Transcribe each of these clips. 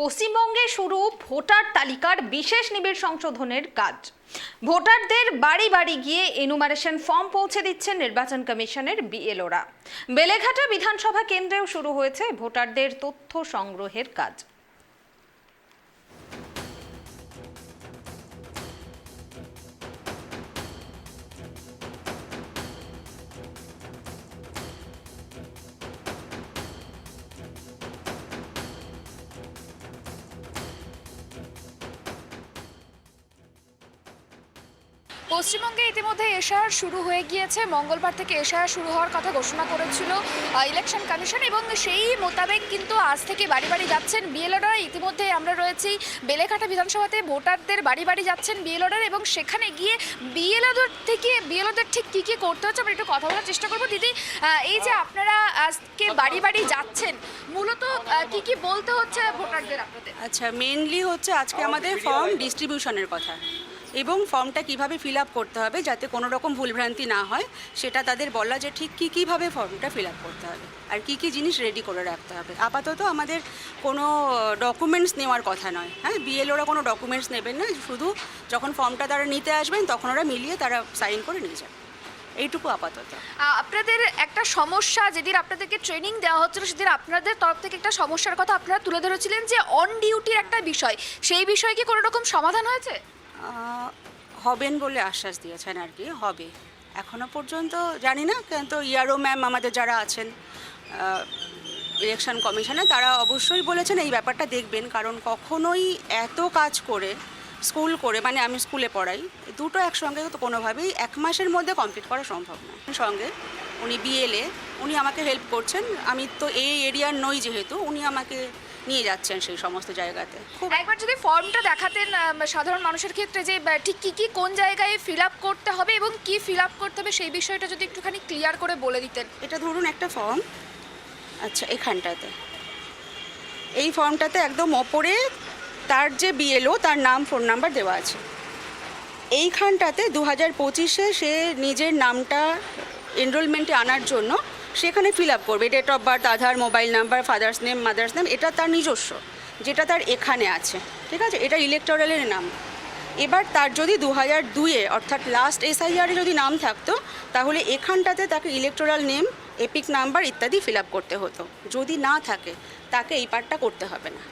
পশ্চিমবঙ্গে শুরু ভোটার তালিকার বিশেষ নিবিড় সংশোধনের কাজ। ভোটারদের বাড়ি বাড়ি গিয়ে এনুমারেশন ফর্ম পৌঁছে দিচ্ছেন নির্বাচন কমিশনের বিএলওরা। বেলেঘাটা বিধানসভা কেন্দ্রেও শুরু হয়েছে ভোটারদের তথ্য সংগ্রহের কাজ। পশ্চিমবঙ্গে ইতিমধ্যে এশআর শুরু হয়ে গিয়েছে। মঙ্গলবার থেকে এশআর শুরু হওয়ার কথা ঘোষণা করেছিল ইলেকশন কমিশন এবং সেই মোতাবেক কিন্তু আজ থেকে বাড়ি বাড়ি যাচ্ছেন বিএলওরা। ইতিমধ্যে আমরা রয়েছি বেলেঘাটা বিধানসভাতে, ভোটারদের বাড়ি বাড়ি যাচ্ছেন বিএলওরা এবং সেখানে গিয়ে বিএলওদের থেকে, বিএলওদের ঠিক কী কী করতে হচ্ছে আমরা একটু কথা বলার চেষ্টা করব। দিদি এই যে আপনারা আজকে বাড়ি বাড়ি যাচ্ছেন, মূলত কি কি বলতে হচ্ছে ভোটারদের আপনাদের? আচ্ছা মেনলি হচ্ছে আজকে আমাদের ফর্ম ডিস্ট্রিবিউশনের কথা। এবং ফর্মটা কীভাবে ফিল আপ করতে হবে যাতে কোনো রকম ভুলভ্রান্তি না হয়, সেটা তাদের বলা যে ঠিক কী কীভাবে ফর্মটা ফিল আপ করতে হবে আর কী কী জিনিস রেডি করে রাখতে হবে। আপাতত আমাদের কোনো ডকুমেন্টস নেওয়ার কথা নয়। হ্যাঁ বিএলওরা কোনো ডকুমেন্টস নেবেন না, শুধু যখন ফর্মটা তারা নিতে আসবেন তখন ওরা মিলিয়ে তারা সাইন করে নিয়ে যাবে। এইটুকু আপাতত। আপনাদের একটা সমস্যা যেদিন আপনাদেরকে ট্রেনিং দেওয়া হচ্ছিল, সেদিন আপনাদের তরফ থেকে একটা সমস্যার কথা আপনারা তুলে ধরেছিলেন যে অন ডিউটির একটা বিষয়, সেই বিষয়ে কি কোনো রকম সমাধান হয়েছে? হবেন বলে আশ্বাস দিয়েছেন আর কি, হবে। এখনও পর্যন্ত জানি না, কিন্তু ইয়ারো ম্যাম আমাদের যারা আছেন ইলেকশন কমিশনে তারা অবশ্যই বলেছেন এই ব্যাপারটা দেখবেন, কারণ কখনোই এত কাজ করে, স্কুল করে মানে আমি স্কুলে পড়াই, দুটো একসঙ্গে তো কোনোভাবেই এক মাসের মধ্যে কমপ্লিট করা সম্ভব না। সঙ্গে উনি বিএলএ উনি আমাকে হেল্প করছেন, আমি তো এই এরিয়ার নই যেহেতু, উনি আমাকে নিয়ে যাচ্ছেন সেই সমস্ত জায়গাতে। খুব একবার যদি ফর্মটা দেখাতেন সাধারণ মানুষের ক্ষেত্রে যে ঠিক কি কি কোন জায়গায় ফিল আপ করতে হবে এবং কি ফিল আপ করতে হবে সেই বিষয়টা যদি একটুখানি ক্লিয়ার করে বলে দিতেন। এটা ধরুন একটা ফর্ম আচ্ছা এখানটাতে। এই ফর্মটাতে একদম ওপরে তার যে বিএলও তার নাম ফোন নাম্বার দেওয়া আছে। এইখানটাতে দু হাজার পঁচিশে সে নিজের নামটা এনরোলমেন্টে আনার জন্য সেখানে ফিল আপ করবে। Date of birth Aadhaar mobile number father's name mother's name এটা তার নিজস্ব, যেটা তার এখানে আছে। ঠিক আছে? এটা ইলেকটোরালের নাম। এবার তার যদি দু হাজার দুয়ে অর্থাৎ লাস্ট এসআইআরে যদি নাম থাকতো, তাহলে এখানটাতে তাকে ইলেকটোরাল নেম এপিক নাম্বার ইত্যাদি ফিল আপ করতে হতো। যদি না থাকে, তাকে এই পার্টটা করতে হবে না।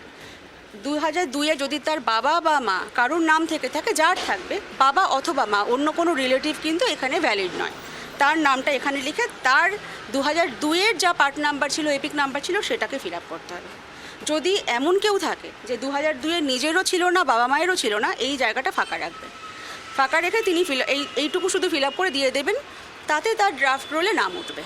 দু হাজার দুইয়ে যদি তার বাবা বা মা কারোর নাম থেকে থাকে, যার থাকবে, বাবা অথবা মা, অন্য কোনো রিলেটিভ কিন্তু এখানে ভ্যালিড নয়। তার নামটা এখানে লিখে তার দু হাজার দুইয়ের যা পার্ট নাম্বার ছিল এপিক নাম্বার ছিল, সেটাকে ফিল আপ করতে হবে। যদি এমন কেউ থাকে যে দু হাজার দুইয়ের নিজেরও ছিল না, বাবা মায়েরও ছিল না, এই জায়গাটা ফাঁকা রাখবেন। ফাঁকা রেখে তিনি ফিল এই এইটুকু শুধু ফিল আপ করে দিয়ে দেবেন, তাতে তার ড্রাফট রোলে নাম উঠবে।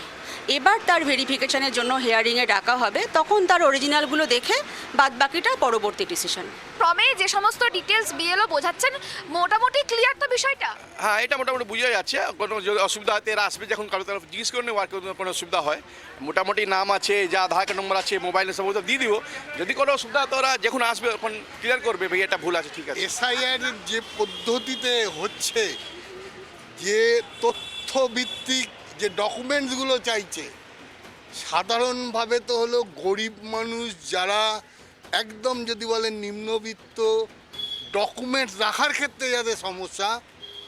এবার তার ভেরিফিকেশনের জন্য হেয়ারিংয়ে ডাকা হবে তখন তার অরিজিনালগুলো দেখে বাদ বাকিটা পরবর্তী ডিসিশন ক্রমে যে সমস্ত ডিটেলস বিএলও বোঝাচ্ছেন মোটামুটি ক্লিয়ার তো বিষয়টা? হ্যাঁ এটা মোটামুটি বোঝা যাচ্ছে। কোনো যদি অসুবিধা হয় তো এরা আসবে যখন কারও তরফ জিজ্ঞেস করে নেব আর কোনো অসুবিধা হয়। মোটামুটি নাম আছে যা আধার কার্ড নম্বর আছে মোবাইল সমস্ত দিয়ে দিব। যদি কোনো অসুবিধা হয় তো ওরা যখন আসবে তখন ক্লিয়ার করবে ভাই এটা ভুল আছে ঠিক আছে। এসআইআর যে পদ্ধতিতে হচ্ছে যে তথ্যভিত্তিক যে ডকুমেন্টসগুলো চাইছে, সাধারণভাবে তো হলো গরিব মানুষ যারা একদম যদি বলেন নিম্নবিত্ত ডকুমেন্টস রাখার ক্ষেত্রে যাদের সমস্যা,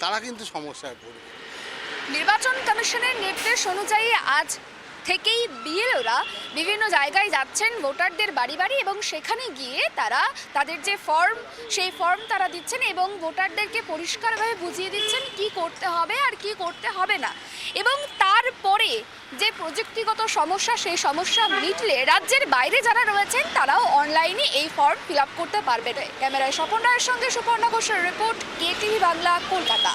তারা কিন্তু সমস্যায় পড়বে। নির্বাচন কমিশনের নির্দেশ অনুযায়ী আজ থেকেই বিএলওরা বিভিন্ন জায়গায় যাচ্ছেন ভোটারদের বাড়ি বাড়ি এবং সেখানে গিয়ে তারা তাদের যে ফর্ম, সেই ফর্ম তারা দিচ্ছেন এবং ভোটারদেরকে পরিষ্কারভাবে বুঝিয়ে দিচ্ছেন কি করতে হবে আর কি করতে হবে না। এবং তারপরে যে প্রযুক্তিগত সমস্যা, সেই সমস্যা মিটলে রাজ্যের বাইরে যারা রয়েছেন তারাও অনলাইনে এই ফর্ম ফিল করতে পারবে ক্যামেরায় স্বপন রায়ের সঙ্গে সুপর্ণা ঘোষের রিপোর্ট, কে বাংলা, কলকাতা।